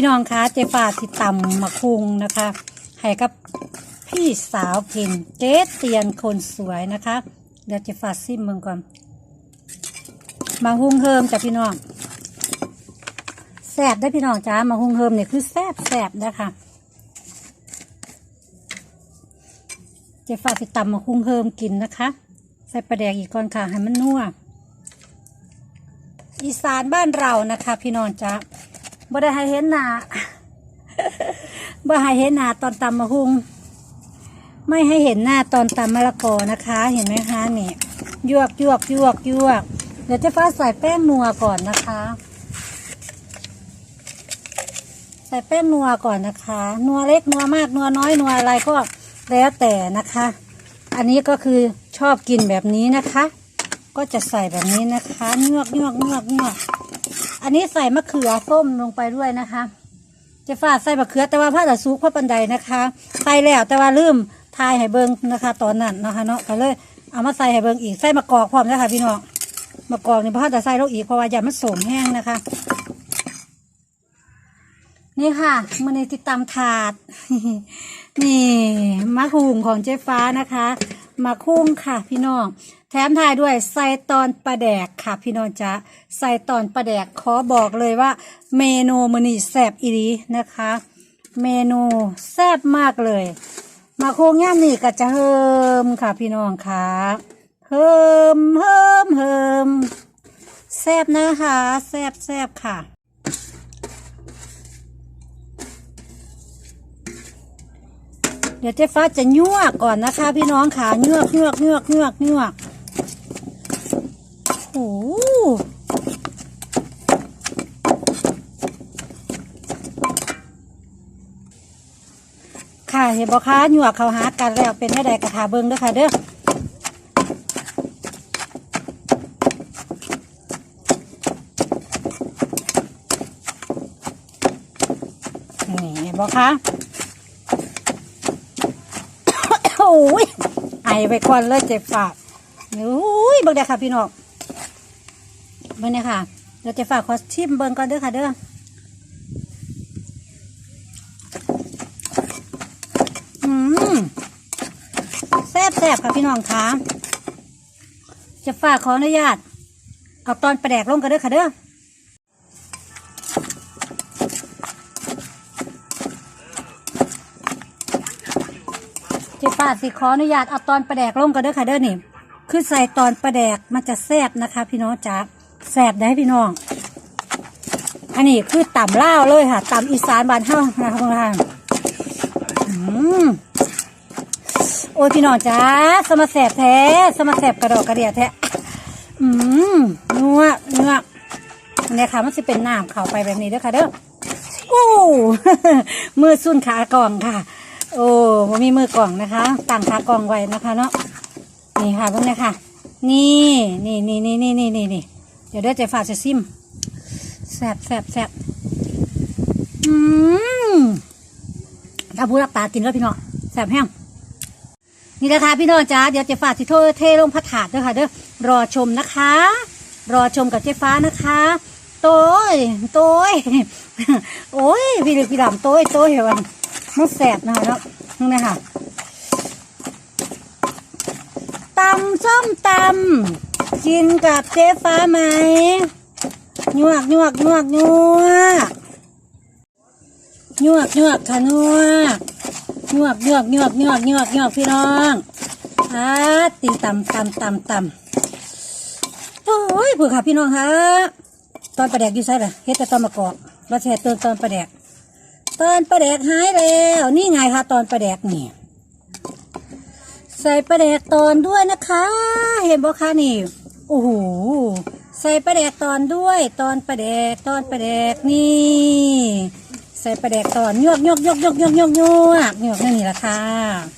พี่น้องคะเจฟ้าที่ตำมะคุงนะคะ ให้กับพี่สาวกินเจ๊เตียนคนสวยนะคะ เดี๋ยวเจฟ้าซิมเมืองก่อนมาหุงเฮิมจ้ะพี่น้องแซ่บได้พี่น้องจ้ามาหุงเฮิมเนี่ยคือแซ่บแซ่บนะคะเจฟ้าที่ตำมาหุงเฮิมกินนะคะ ใส่ปลาแดกอีกก่อนค่ะให้มันนัวอีสานบ้านเรานะคะ พี่น้องจ้า บ่ได้ให้เห็นหน้าบ่ให้เห็นหน้าตอนตำมะฮุง ไม่ให้เห็นหน้าตอนตำมะละกอนะคะ เห็นไหมคะนี่ยวกยวกยวกยวก เดี๋ยวเจะฟ้าใส่แป้งนัวก่อนนะคะ ใส่แป้งนัวก่อนนะคะ นัวเล็กนัวมากนัวน้อยนัวอะไรก็แล้วแต่นะคะ อันนี้ก็คือชอบกินแบบนี้นะคะ ก็จะใส่แบบนี้นะคะเงือกเงือกเงือกเงือก อันนี้ใส่มะเขือส้มลงไปด้วยนะคะเจะฟาดใส่มะเขือแต่ว่าผ้าตะซุกพ่อปันไดนะคะ ใส่แล้วแต่ว่าลืมทายให้เบิงนะคะ ตอนนั้นนะคะเนาะก็เลยเอามาใส่ให้เบิงอีกใส่มะกอกพร้อมนะคะพี่น้องมะกอกนี่พ่อจะใส่ลงอีกเพราะว่าอย่ามันสมแห้งนะคะ นี่ค่ะมันในติดตามถาดนี่มะคุงของเจ๊ฟ้านะคะ มาคุ้งค่ะ พี่น้อง แถมทายด้วยใส่ตอนปลาแดกค่ะ พี่น้องจ๊ะใส่ตอนปลาแดกขอบอกเลยว่า เมนูมันนี่แซ่บอีดีนะคะ เมนูแซ่บมากเลย มาคุ้งย่ามนี่ก็จะเฮิมค่ะ พี่น้องค่ะเฮิมเฮิมเฮิมแซ่บนะคะแซ่บแซ่บค่ะ เดี๋ยวเจ๊ฟ้าจะยั่วก่อนนะคะ พี่น้องขาเงือกเงือกเงือกเงือกเงือกโอ้โหค่ะเห็นบอกคะหยวกเขาหากันแล้วเป็นไม่ได้กระถาเบิ้งด้อค่ะเด้อนี่เห็นบอกคะ โอ้ยไอไปก่อนเลยเจ็บปากโอ้ยเบิ่งเด้ค่ะพี่น้องเบิ่งเนี่ยค่ะเดี๋ยวจ็บปากขอชิมเบิ่งก่อนเด้อค่ะเด้ออืมแซ่บแซ่บค่ะพี่น้องค่ะจ็บปากขออนุญาตเอาตอนประแดกลงกันเด้อค่ะเด้อ เจ๊ป้า สิขออนุญาตเอาตอนประแดกลงกันเด้อค่ะเด้อนี่ คือใส่ตอนประแดกมันจะแซ่บนะคะ พี่น้องจ๋าแซ่บได้พี่น้อง อันนี้คือต่ำเล่าเลยค่ะต่ำอีสานบ้านเฮานะคะพวกท่านอืมโอ้ยพี่น้องจ๋าสมาแสบแท้ สมาแสบกระดอกกระเดียแท้ อืมนัวเนื้อเนี่ยค่ะมันจะเป็นน้ำเข้าไปแบบนี้ด้อค่ะเด้ออู้มือสุ่นขากล่องค่ะ โอ้บ่มีมือกล่องนะคะต่างขากล่องไว้นะคะเนาะนี่ค่ะเพวกนี้ค่ะ นี่นี่นี่นี่นี่นี่นี่นี่เดี๋ยวเดี๋ยวจะฝากจะซิมแสบแสบแสบอืมถ้าผู้รับตากินแล้วพี่น้องแสบแห้งนี่นะคะพี่น้องจ้าเดี๋ยวเจ๊ฟ้าสิโทษเทลงพัดถาดด้วยค่ะเด้อรอชมนะคะ รอชมกับเจ๊ฟ้านะคะโต้ยโต้ยโอ้ยพี่ลึกพี่ดำโต้ยโต้ยเหรอ มันแสบนะคะเนาะนี่นะคะตำส้มตำกินกับเจ๊ฟ้าไหมยวกยวกยวกยวกยวกยวกค่ะยวกยวกยวกยวกยวกยวกยวกพี่น้องอ่าตีตำตำตำตำโอ้ยเผื่อค่ะพี่น้องคะตอนประแดกอยู่ใช่ไหมเฮ็ดแต่ตอนมะกอกแล้วแช่เติมตอนประแดก ตอนประแดกหายแล้ว นี่ไงคะตอนประแดกนี่ใส่ประแดกตอนด้วยนะคะ เห็นบ่คะนี่โอ้โหใส่ประแดกตอนด้วย ตอนประแดกตอนประแดกนี่ ใส่ประแดกตอนยวกยวกยวกยวกยวกยวกยวกยวกนี่แหละค่ะ